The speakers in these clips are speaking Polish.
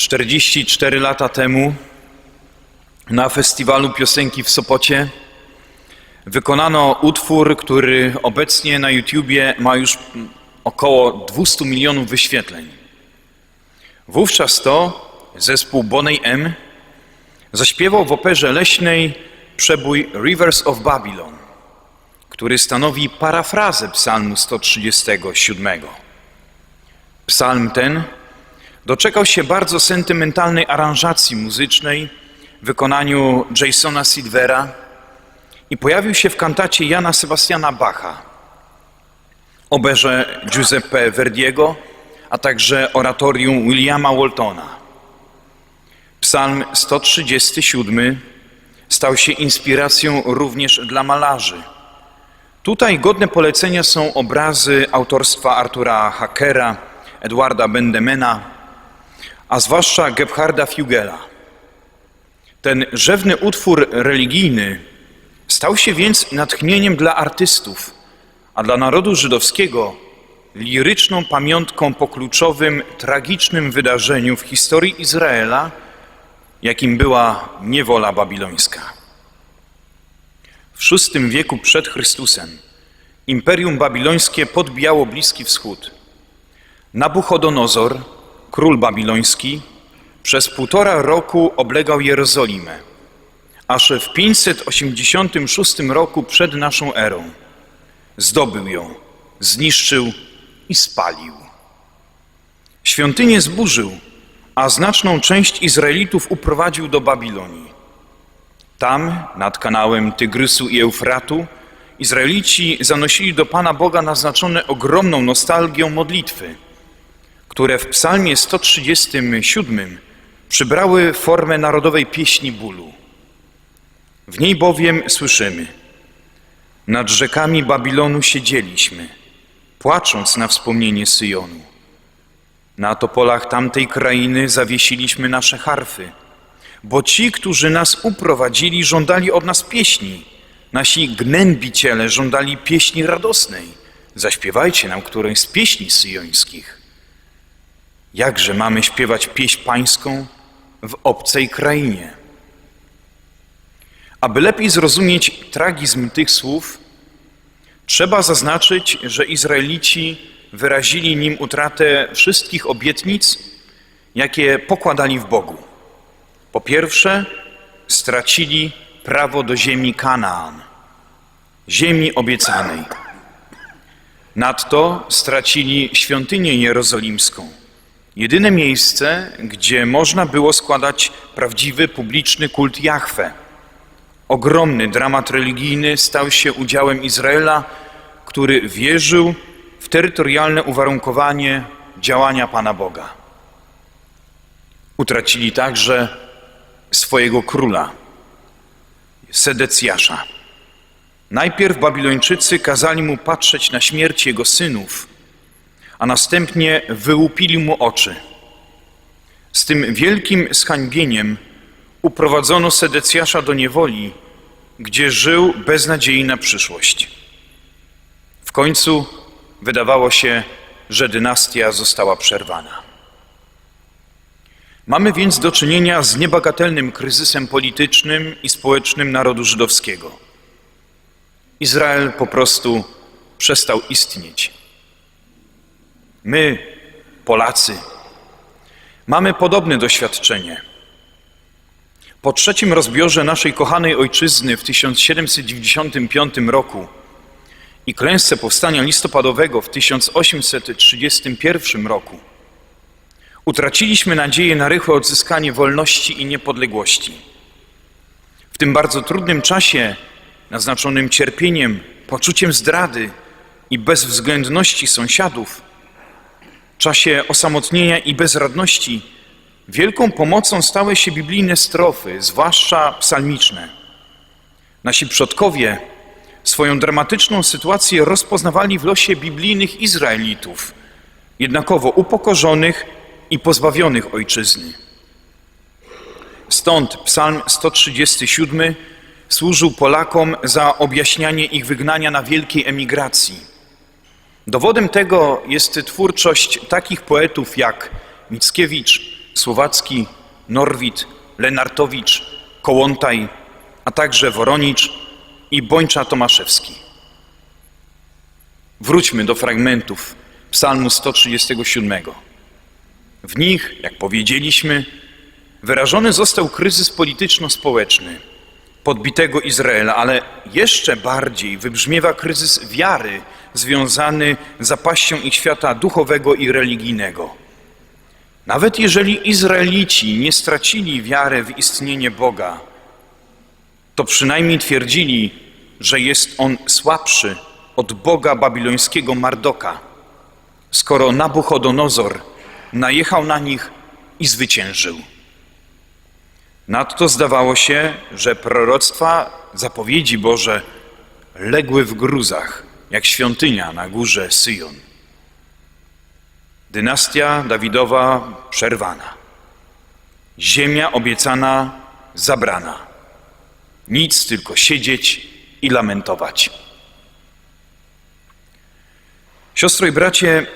44 lata temu na festiwalu piosenki w Sopocie wykonano utwór, który obecnie na YouTubie ma już około 200 milionów wyświetleń. Wówczas to zespół Boney M zaśpiewał w operze leśnej przebój Rivers of Babylon, który stanowi parafrazę psalmu 137. Psalm ten doczekał się bardzo sentymentalnej aranżacji muzycznej w wykonaniu Jasona Silvera i pojawił się w kantacie Jana Sebastiana Bacha, oberze Giuseppe Verdiego, a także oratorium Williama Waltona. Psalm 137 stał się inspiracją również dla malarzy. Tutaj godne polecenia są obrazy autorstwa Artura Hackera, Edwarda Bendemena, a zwłaszcza Gebharda Fugela. Ten rzewny utwór religijny stał się więc natchnieniem dla artystów, a dla narodu żydowskiego liryczną pamiątką po kluczowym, tragicznym wydarzeniu w historii Izraela, jakim była niewola babilońska. W VI wieku przed Chrystusem Imperium Babilońskie podbijało Bliski Wschód. Nabuchodonozor, król babiloński, przez półtora roku oblegał Jerozolimę, aż w 586 roku przed naszą erą zdobył ją, zniszczył i spalił. Świątynię zburzył, a znaczną część Izraelitów uprowadził do Babilonii. Tam, nad kanałem Tygrysu i Eufratu, Izraelici zanosili do Pana Boga naznaczone ogromną nostalgią modlitwy, które w psalmie 137 przybrały formę narodowej pieśni bólu. W niej bowiem słyszymy Nad rzekami Babilonu siedzieliśmy, płacząc na wspomnienie Syjonu. Na topolach tamtej krainy zawiesiliśmy nasze harfy, bo ci, którzy nas uprowadzili, żądali od nas pieśni. Nasi gnębiciele żądali pieśni radosnej. Zaśpiewajcie nam którąś z pieśni syjońskich. Jakże mamy śpiewać pieśń pańską w obcej krainie? Aby lepiej zrozumieć tragizm tych słów, trzeba zaznaczyć, że Izraelici wyrazili nim utratę wszystkich obietnic, jakie pokładali w Bogu. Po pierwsze, stracili prawo do ziemi Kanaan, ziemi obiecanej. Nadto stracili świątynię jerozolimską, jedyne miejsce, gdzie można było składać prawdziwy publiczny kult Jahwe. Ogromny dramat religijny stał się udziałem Izraela, który wierzył w terytorialne uwarunkowanie działania Pana Boga. Utracili także swojego króla, Sedecjasza. Najpierw Babilończycy kazali mu patrzeć na śmierć jego synów, a następnie wyłupili mu oczy. Z tym wielkim zhańbieniem uprowadzono Sedecjasza do niewoli, gdzie żył bez nadziei na przyszłość. W końcu wydawało się, że dynastia została przerwana. Mamy więc do czynienia z niebagatelnym kryzysem politycznym i społecznym narodu żydowskiego. Izrael po prostu przestał istnieć. My, Polacy, mamy podobne doświadczenie. Po trzecim rozbiorze naszej kochanej ojczyzny w 1795 roku i klęsce powstania listopadowego w 1831 roku utraciliśmy nadzieję na rychłe odzyskanie wolności i niepodległości. W tym bardzo trudnym czasie, naznaczonym cierpieniem, poczuciem zdrady i bezwzględności sąsiadów, czasie osamotnienia i bezradności, wielką pomocą stały się biblijne strofy, zwłaszcza psalmiczne. Nasi przodkowie swoją dramatyczną sytuację rozpoznawali w losie biblijnych Izraelitów, jednakowo upokorzonych i pozbawionych ojczyzny. Stąd Psalm 137 służył Polakom za objaśnianie ich wygnania na wielkiej emigracji. Dowodem tego jest twórczość takich poetów jak Mickiewicz, Słowacki, Norwid, Lenartowicz, Kołątaj, a także Woronicz i Bończa Tomaszewski. Wróćmy do fragmentów Psalmu 137. W nich, jak powiedzieliśmy, wyrażony został kryzys polityczno-społeczny podbitego Izraela, ale jeszcze bardziej wybrzmiewa kryzys wiary związany z zapaścią ich świata duchowego i religijnego. Nawet jeżeli Izraelici nie stracili wiary w istnienie Boga, to przynajmniej twierdzili, że jest on słabszy od Boga babilońskiego Mardoka, skoro Nabuchodonozor najechał na nich i zwyciężył. Nadto zdawało się, że proroctwa, zapowiedzi Boże legły w gruzach, jak świątynia na górze Syjon. Dynastia Dawidowa przerwana. Ziemia obiecana zabrana. Nic, tylko siedzieć i lamentować. Siostro i bracie,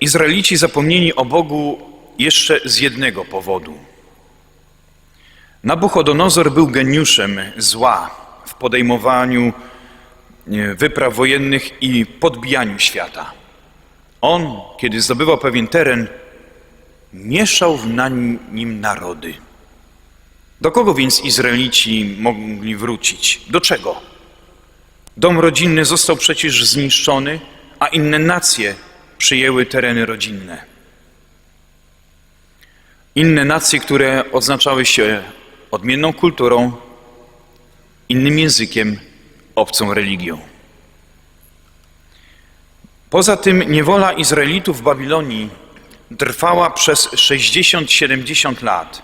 Izraelici zapomnieli o Bogu jeszcze z jednego powodu. Nabuchodonozor był geniuszem zła w podejmowaniu wypraw wojennych i podbijaniu świata. On, kiedy zdobywał pewien teren, mieszał na nim narody. Do kogo więc Izraelici mogli wrócić? Do czego? Dom rodzinny został przecież zniszczony, a inne nacje przyjęły tereny rodzinne. Inne nacje, które odznaczały się odmienną kulturą, innym językiem, obcą religią. Poza tym niewola Izraelitów w Babilonii trwała przez 60-70 lat.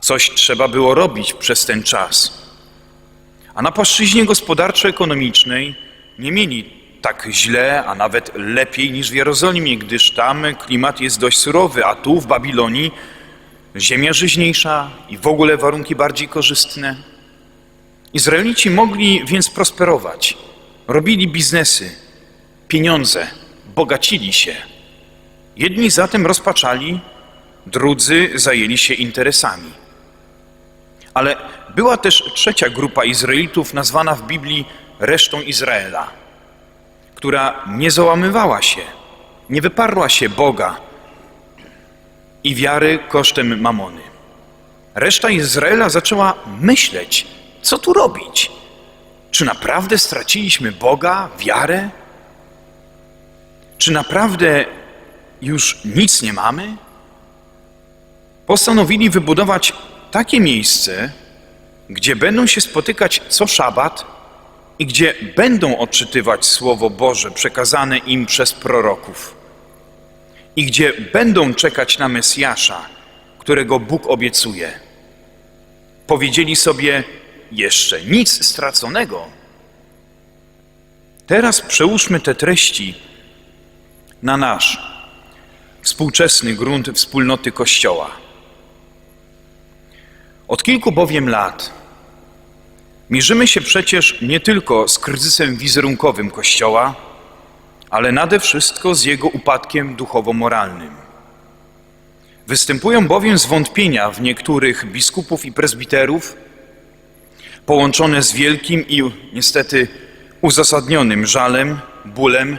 Coś trzeba było robić przez ten czas. A na płaszczyźnie gospodarczo-ekonomicznej nie mieli tak źle, a nawet lepiej niż w Jerozolimie, gdyż tam klimat jest dość surowy, a tu w Babilonii ziemia żyźniejsza i w ogóle warunki bardziej korzystne. Izraelici mogli więc prosperować, robili biznesy, pieniądze, bogacili się. Jedni zatem rozpaczali, drudzy zajęli się interesami. Ale była też trzecia grupa Izraelitów, nazwana w Biblii resztą Izraela, która nie załamywała się, nie wyparła się Boga, i wiary kosztem mamony. Reszta Izraela zaczęła myśleć, co tu robić. Czy naprawdę straciliśmy Boga, wiarę? Czy naprawdę już nic nie mamy? Postanowili wybudować takie miejsce, gdzie będą się spotykać co szabat i gdzie będą odczytywać Słowo Boże przekazane im przez proroków i gdzie będą czekać na Mesjasza, którego Bóg obiecuje. Powiedzieli sobie jeszcze nic straconego. Teraz przełóżmy te treści na nasz współczesny grunt wspólnoty Kościoła. Od kilku bowiem lat mierzymy się przecież nie tylko z kryzysem wizerunkowym Kościoła, ale nade wszystko z jego upadkiem duchowo-moralnym. Występują bowiem zwątpienia w niektórych biskupów i prezbiterów, połączone z wielkim i niestety uzasadnionym żalem, bólem,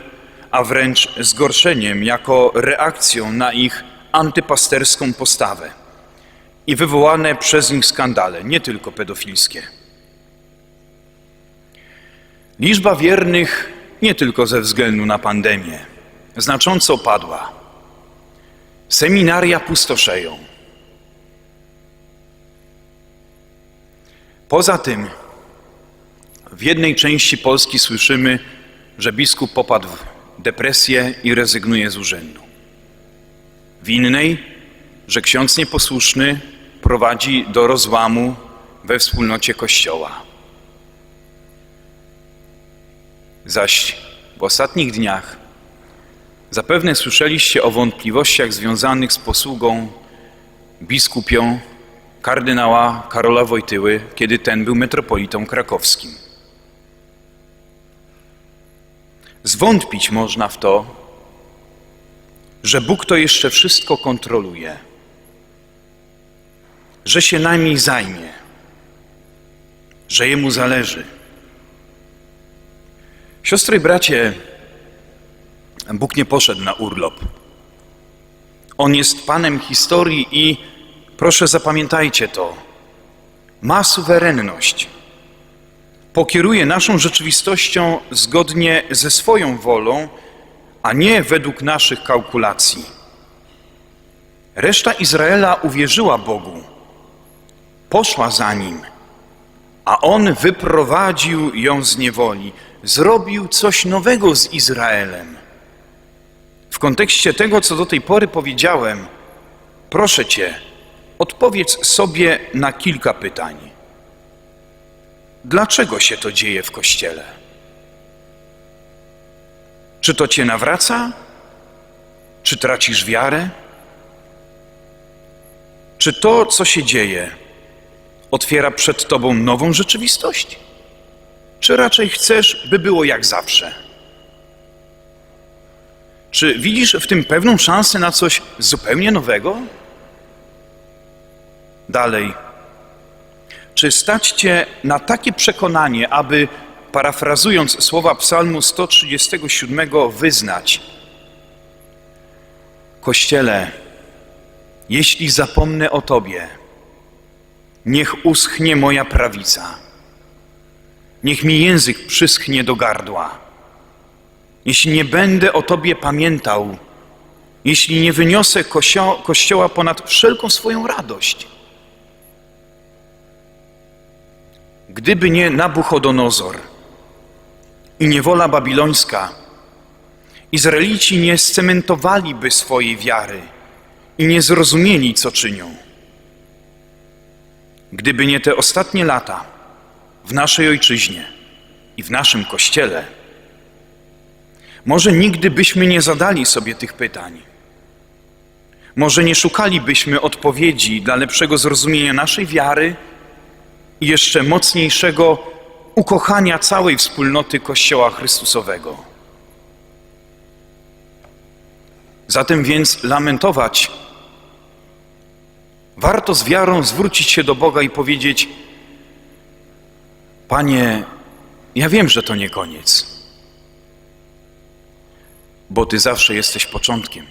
a wręcz zgorszeniem jako reakcją na ich antypasterską postawę i wywołane przez nich skandale, nie tylko pedofilskie. Liczba wiernych nie tylko ze względu na pandemię, znacząco padła. Seminaria pustoszeją. Poza tym, w jednej części Polski słyszymy, że biskup popadł w depresję i rezygnuje z urzędu. W innej, że ksiądz nieposłuszny prowadzi do rozłamu we wspólnocie Kościoła. Zaś w ostatnich dniach zapewne słyszeliście o wątpliwościach związanych z posługą biskupią kardynała Karola Wojtyły, kiedy ten był metropolitą krakowskim. Zwątpić można w to, że Bóg to jeszcze wszystko kontroluje. że się nami zajmie, że Jemu zależy. Siostry i bracie, Bóg nie poszedł na urlop. On jest Panem historii i proszę zapamiętajcie to. Ma suwerenność. Pokieruje naszą rzeczywistością zgodnie ze swoją wolą, a nie według naszych kalkulacji. Reszta Izraela uwierzyła Bogu, poszła za nim, a on wyprowadził ją z niewoli, zrobił coś nowego z Izraelem. W kontekście tego, co do tej pory powiedziałem, proszę Cię, odpowiedz sobie na kilka pytań. Dlaczego się to dzieje w Kościele? Czy to Cię nawraca? Czy tracisz wiarę? Czy to, co się dzieje, otwiera przed Tobą nową rzeczywistość? Czy raczej chcesz, by było jak zawsze? Czy widzisz w tym pewną szansę na coś zupełnie nowego? Dalej. Czy stać Cię na takie przekonanie, aby, parafrazując słowa Psalmu 137, wyznać: Kościele, jeśli zapomnę o Tobie, niech uschnie moja prawica, niech mi język przyschnie do gardła. Jeśli nie będę o Tobie pamiętał, jeśli nie wyniosę Kościoła ponad wszelką swoją radość, gdyby nie Nabuchodonozor i niewola babilońska, Izraelici nie scementowaliby swojej wiary i nie zrozumieli, co czynią. Gdyby nie te ostatnie lata w naszej ojczyźnie i w naszym kościele, może nigdy byśmy nie zadali sobie tych pytań. Może nie szukalibyśmy odpowiedzi dla lepszego zrozumienia naszej wiary i jeszcze mocniejszego ukochania całej wspólnoty Kościoła Chrystusowego. Zatem więc lamentować warto z wiarą zwrócić się do Boga i powiedzieć: Panie, ja wiem, że to nie koniec bo Ty zawsze jesteś początkiem.